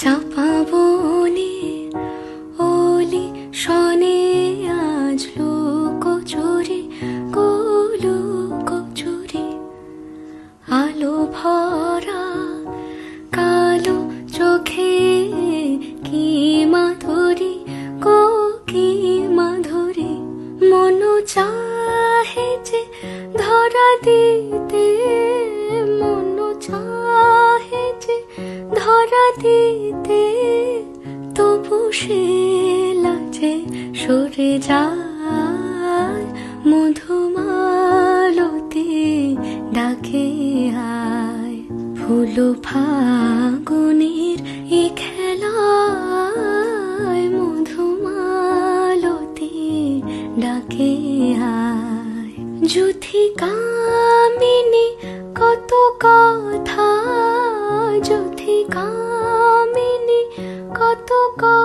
চাপা বনে ওলি শনে আজ লোক চুরি গোলো কচুরি আলো ভরা, কালো চোখে কি মাধুরী, গো কি মাধুরী। মন চাহে যে ধরা দিতে ধরা দিতে তবু সে লাজে সরে যায়। মধুমালতি ডাকে আয়। ফুল ফাগুনের এ খেলায় মধুমালতি ডাকে আয়। যুথি কামিনী কত কথা যুথি কামিনী কত কথা